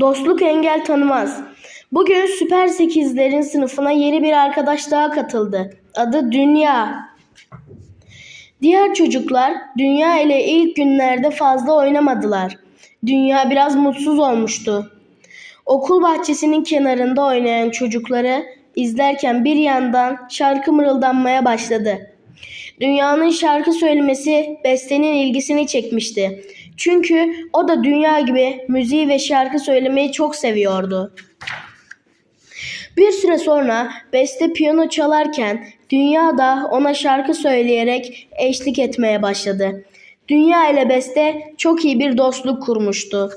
Dostluk engel tanımaz. Bugün Süper 8'lerin sınıfına yeni bir arkadaş daha katıldı. Adı Dünya. Diğer çocuklar Dünya ile ilk günlerde fazla oynamadılar. Dünya biraz mutsuz olmuştu. Okul bahçesinin kenarında oynayan çocukları izlerken bir yandan şarkı mırıldanmaya başladı. Dünya'nın şarkı söylemesi Beste'nin ilgisini çekmişti. Çünkü o da Dünya gibi müziği ve şarkı söylemeyi çok seviyordu. Bir süre sonra Beste piyano çalarken Dünya da ona şarkı söyleyerek eşlik etmeye başladı. Dünya ile Beste çok iyi bir dostluk kurmuştu.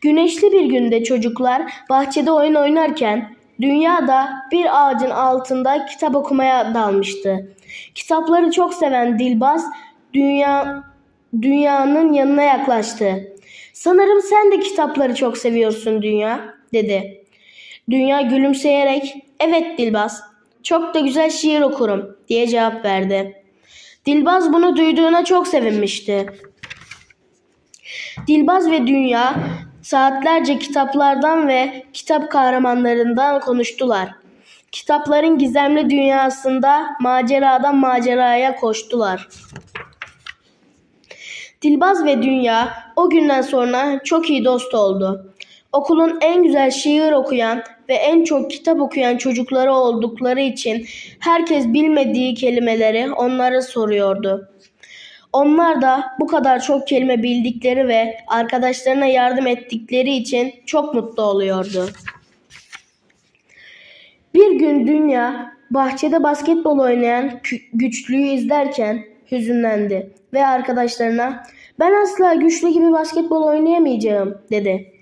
Güneşli bir günde çocuklar bahçede oyun oynarken Dünya da bir ağacın altında kitap okumaya dalmıştı. Kitapları çok seven Dilbaz Dünya Dünya'nın yanına yaklaştı. Sanırım sen de kitapları çok seviyorsun Dünya dedi. Dünya gülümseyerek evet Dilbaz çok da güzel şiir okurum diye cevap verdi. Dilbaz bunu duyduğuna çok sevinmişti. Dilbaz ve Dünya saatlerce kitaplardan ve kitap kahramanlarından konuştular. Kitapların gizemli dünyasında maceradan maceraya koştular. Dilbaz ve Dünya o günden sonra çok iyi dost oldu. Okulun en güzel şiir okuyan ve en çok kitap okuyan çocukları oldukları için herkes bilmediği kelimeleri onlara soruyordu. Onlar da bu kadar çok kelime bildikleri ve arkadaşlarına yardım ettikleri için çok mutlu oluyordu. Bir gün Dünya bahçede basketbol oynayan güçlüyü izlerken hüzünlendi ve arkadaşlarına ben asla güçlü gibi basketbol oynayamayacağım dedi.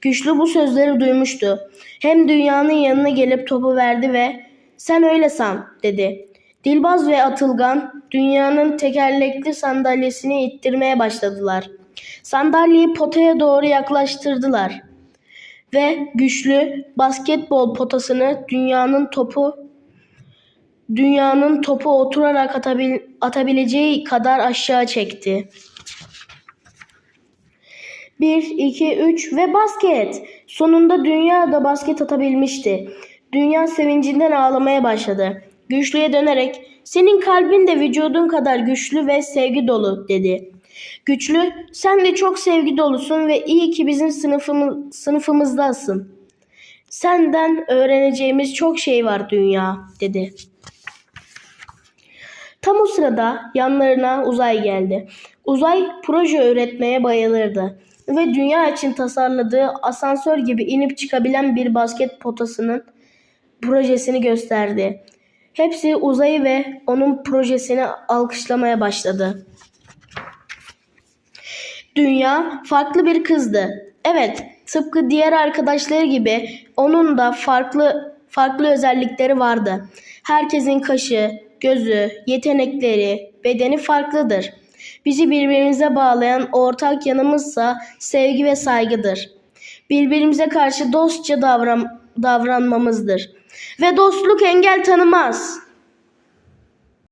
Güçlü bu sözleri duymuştu. Hem dünyanın yanına gelip topu verdi ve sen öyle san dedi. Dilbaz ve Atılgan dünyanın tekerlekli sandalyesini ittirmeye başladılar. Sandalyeyi potaya doğru yaklaştırdılar ve güçlü basketbol potasını dünyanın topu dünyanın topu oturarak atabil, atabileceği kadar aşağı çekti. 1, 2, 3 ve basket. Sonunda dünya da basket atabilmişti. Dünya sevincinden ağlamaya başladı. Güçlüye dönerek senin kalbin de vücudun kadar güçlü ve sevgi dolu dedi. Güçlü sen de çok sevgi dolusun ve iyi ki bizim sınıfımız, sınıfımızdasın. Senden öğreneceğimiz çok şey var dünya dedi. Tam o sırada yanlarına uzay geldi. Uzay proje öğretmeye bayılırdı ve dünya için tasarladığı asansör gibi inip çıkabilen bir basket potasının projesini gösterdi. Hepsi uzayı ve onun projesini alkışlamaya başladı. Dünya farklı bir kızdı. Evet, tıpkı diğer arkadaşları gibi onun da farklı farklı özellikleri vardı. Herkesin kaşı, gözü, yetenekleri, bedeni farklıdır. Bizi birbirimize bağlayan ortak yanımızsa sevgi ve saygıdır. Birbirimize karşı dostça davran davranmamızdır. Ve dostluk engel tanımaz.